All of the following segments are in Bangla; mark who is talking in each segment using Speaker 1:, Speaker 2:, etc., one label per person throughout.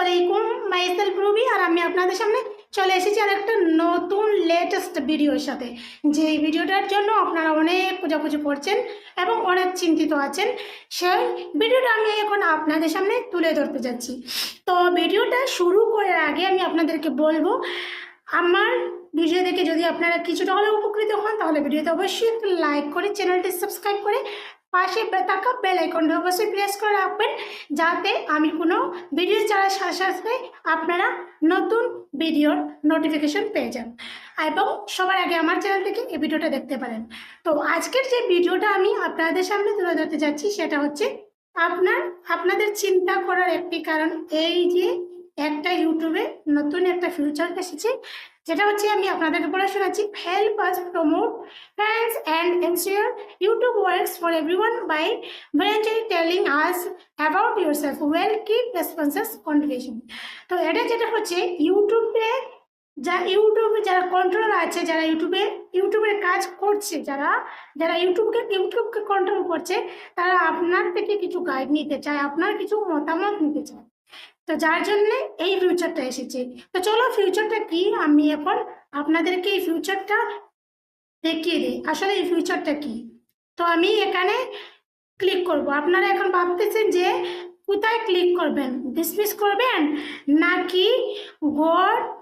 Speaker 1: আলাইকুম মাইসেলফ রুবি আর আমি আপনাদের সামনে চলে এসেছি আর একটা নতুন লেটেস্ট ভিডিওর সাথে। যে ভিডিওটার জন্য আপনারা অনেক খোঁজাখুঁজি করছেন এবং অনেক চিন্তিত আছেন, সেই ভিডিওটা আমি এখন আপনাদের সামনে তুলে ধরতে যাচ্ছি। তো ভিডিওটা শুরু করার আগে আমি আপনাদেরকে বলব, আমার ভিডিও দেখে যদি আপনারা কিছুটা হলেও উপকৃত হন, তাহলে ভিডিওতে অবশ্যই লাইক করে চ্যানেলটি সাবস্ক্রাইব করে পাশে থাকা বেল আইকনটা অবশ্যই প্রেস করে রাখবেন যাতে আমি কোনো ভিডিও ছাড়ার সাথে সাথে আপনারা নতুন ভিডিওর নোটিফিকেশন পেয়ে যান। এবং সবার আগে আমার চ্যানেল থেকে এই ভিডিওটা দেখতে পারেন। তো আজকের যে ভিডিওটা আমি আপনাদের সামনে তুলে ধরতে যাচ্ছি সেটা হচ্ছে আপনার, আপনাদের চিন্তা করার একটি কারণ এই যে নতুন একটা ফিউচার এসেছে, যেটা হচ্ছে আমি আপনাদেরকে বলে শোনাচ্ছি help us promote fans and ensure YouTube works for everyone by voluntarily telling us about yourself. We'll keep responses confidential. তো এটা যেটা হচ্ছে ইউটিউবে যা ইউটিউবে যারা কন্ট্রোল আছে, যারা ইউটিউবে ইউটিউবের কাজ করছে, যারা যারা ইউটিউবকে ইউটিউবকে কন্ট্রোল করছে, তারা আপনার থেকে কিছু গাইড নিতে চায়, আপনার কিছু মতামত নিতে চায় তো যার জন্যে এই ফিউচারটা এসেছে। তো চলো ফিউচারটা কি? আমি এখন আপনাদেরকে এই ফিউচারটা দেখিয়ে দিই। আসলে এই ফিউচারটা কি? তো আমি এখানে ক্লিক করব। আপনারা এখন ভাবতেছেন যে কোথায় ক্লিক করবেন? ডিসমিস করবেন? নাকি গো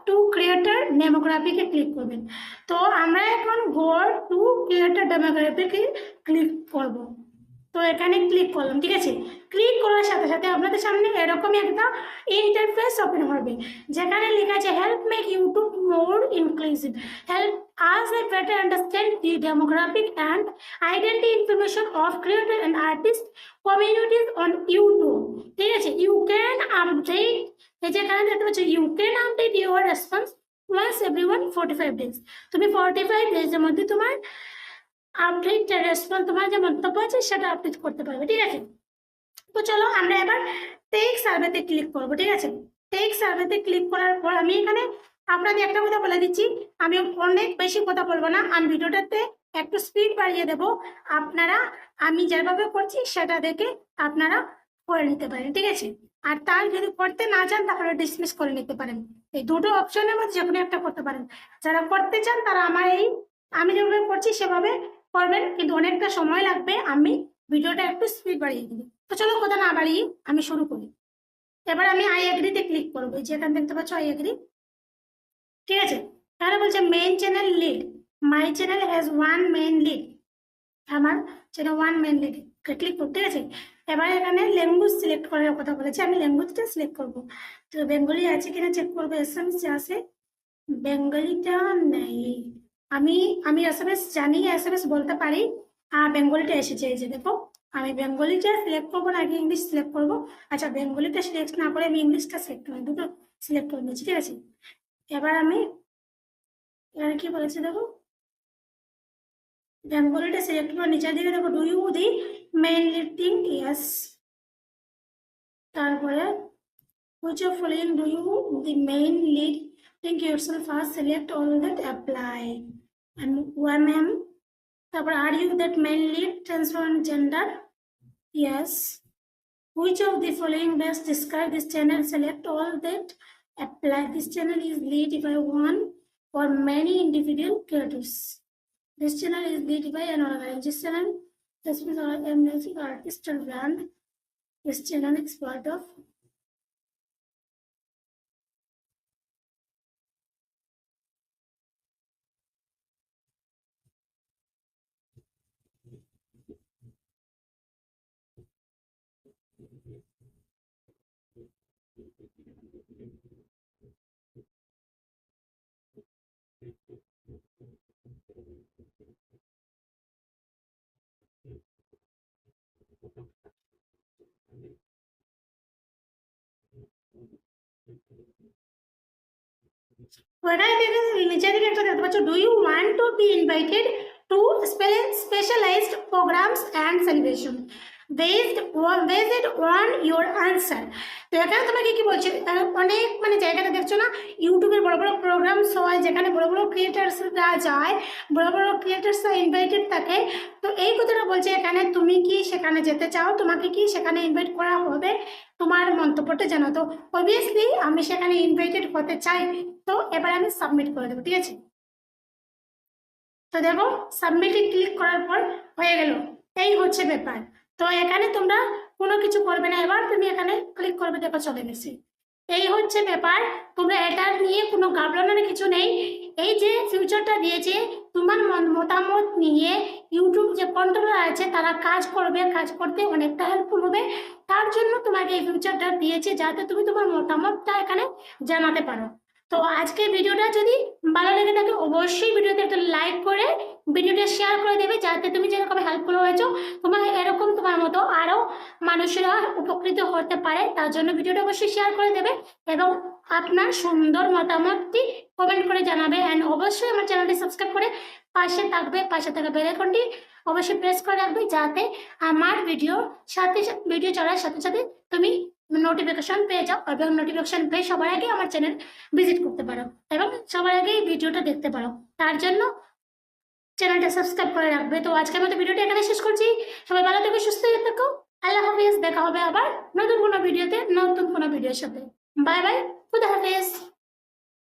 Speaker 1: টু ক্রিয়েটার ডেমোগ্রাফিকে ক্লিক করবেন? তো আমরা এখন গো টু ক্রিয়েটার ডেমোগ্রাফিকে ক্লিক করব। তো এখানে ক্লিক করলাম, ঠিক আছে? ক্লিক করার সাথে সাথে আপনাদের সামনে এরকমই একটা ইন্টারফেস ওপেন হবে, যেখানে লেখা আছে help make YouTube more inclusive help us a better understand the demographic and identity information of creator and artist communities on YouTube ঠিক আছে? ইউ ক্যান আপডেট যেখানে দেখতে পাচ্ছ you can update your response once every one forty five days তুমি ফোর্টি ফাইভ ডেজের মধ্যে তোমার আপডেট রেসপন্স তোমার যে মন্তব্য আছে, সেটা আপডেট করতে পারবে, ঠিক আছে? তো চলো, আমরা এবার টেক সার্ভেতে ক্লিক করব, ঠিক আছে? টেক সার্ভেতে ক্লিক করার পর আমি এখানে আপনাদের একটা কথা বলে দিচ্ছি। আমি অনেক বেশি কথা বলব না, আমি ভিডিওটাতে একটু স্পিড বাড়িয়ে দেব। আপনারা, আমি যেভাবে করছি, সেটা দেখে আপনারা করে নিতে পারেন, ঠিক আছে? আর তার যদি করতে না চান, তাহলে ডিসমিস করে নিতে পারেন। এই দুটো অপশনের মধ্যে যে কোনো একটা করতে পারেন। যারা করতে চান, তারা আমার এই, আমি যেভাবে করছি, সেভাবে করবেন, কিন্তু অনেকটা সময় লাগবে, আমি ভিডিওটা একটু স্পিড বাড়িয়ে দিই তো চলো কথা না বাড়িয়ে আমি শুরু করি। এবার আমি আই এগ্রিতে ক্লিক করব। এই যে এখানে দেখতে পাচ্ছ আই এগ্রি ঠিক আছে? তাহলে বলছে main channel lead my channel has one main lead আমার channel one main lead click করতে ঠিক আছে? এবার এখানে ল্যাঙ্গুয়েজ সিলেক্ট করার কথা বলেছে, আমি ল্যাঙ্গুয়েজটা সিলেক্ট করব। তো বেঙ্গলি আছে কিনা চেক করব এসএমএস যে আছে বেঙ্গলিটা নেই। আমি আমি এসএমএস জানি এসএমএস বলতে পারি। বেঙ্গলিটা এসেছে এই যে দেখো। আমি বেঙ্গলিটা সিলেক্ট করব না, আগে ইংলিশ সিলেক্ট করব। আচ্ছা বেঙ্গলিটা সিলেক্ট না করে আমি ইংলিশটা সিলেক্ট করি দুটো সিলেক্ট করে নিয়েছি, ঠিক আছে? এবার আমি এখানে কি বলেছে দেখো? বেঙ্গলিটা সিলেক্ট করে নিচের দিকে দেখো ডু ইউ দি মেইন লিটিং ইয়াস তারপরে, which of following do you the main lead think yourself first select, all that apply. and women তারপর are you that main lead transform gender yes which of the following best describe this channel select all that apply this channel is lead by one or many individual creators this channel is lead by an organized channel this is a music artist and brand this channel is part of When I did initially get do you want to be invited to specialized programs and celebration? Based on, based on your answer. তো এখানে তোমাকে কি বলছে? অনেক মানে জায়গাটা দেখছ না? ইউটিউবের বড় বড় প্রোগ্রামস হয় যেখানে বড় বড় ক্রিয়েটার্সরা যায়, বড় বড় ক্রিয়েটার্সরা ইনভাইটেড থাকে, তো এই কথাটা বলছে এখানে তুমি কি সেখানে যেতে চাও? তোমাকে কি সেখানে ইনভাইট করা হবে? তোমার মন্তব্যটা জানাও। তো অবভিয়াসলি আমি সেখানে ইনভাইটেড হতে চাই, তো এবার আমি সাবমিট করে দেবো, ঠিক আছে? তো দেখো সাবমিটে ক্লিক করার পর হয়ে গেল। এই হচ্ছে ব্যাপার। তো এখানে তোমরা কোনো কিছু করবে না। এবার তুমি এখানে ক্লিক করবে, দেখো চলে গেছে। এই হচ্ছে ব্যাপার। তোমরা এটা নিয়ে কোনো ঘাবড়ানোর কিছু নেই। এই যে ফিউচারটা দিয়েছে, তোমার মতামত নিয়ে ইউটিউব যে কন্ট্রোলার আছে, তারা কাজ করবে, কাজ করতে অনেকটা হেল্পফুল হবে। তার জন্য তোমাকে এই ফিউচারটা দিয়েছে, যাতে তুমি তোমার মতামতটা এখানে জানাতে পারো। তো আজকে ভিডিওটা যদি ভালো লেগে থাকে, অবশ্যই ভিডিওতে একটা লাইক করে, ভিডিওটা শেয়ার করে দেবে, যাতে তুমি যেরকম হেল্পফুল হয়েছো। তোমার এরকম তোমার মতো আরও মানুষেরা উপকৃত হতে পারে, তার জন্য ভিডিওটা অবশ্যই শেয়ার করে দেবে এবং আপনার সুন্দর মতামতটি কমেন্ট করে জানাবে। অ্যান্ড অবশ্যই আমার চ্যানেলটি সাবস্ক্রাইব করে পাশে থাকবে, পাশে থাকা বেল আইকনটি অবশ্যই প্রেস করে রাখবে, যাতে আমার ভিডিও সাথে ভিডিও চলার সাথে সাথে তুমি নোটিফিকেশন পেয়ে যাও এবং নোটিফিকেশন পেয়ে সবার আগে আমার চ্যানেল ভিজিট করতে পারো এবং সবার আগে এই ভিডিওটা দেখতে পারো। তার জন্য চ্যানেলটা সাবস্ক্রাইব করে রাখবে। তো আজকের মতো ভিডিওটা এখানে শেষ করছি। সবাই ভালো থেকে, সুস্থ থাকো। আল্লাহ হাফিজ। দেখা হবে আবার নতুন কোনো ভিডিওতে নতুন কোনো ভিডিওর সাথে। বাই বাই খুদা হাফিজ।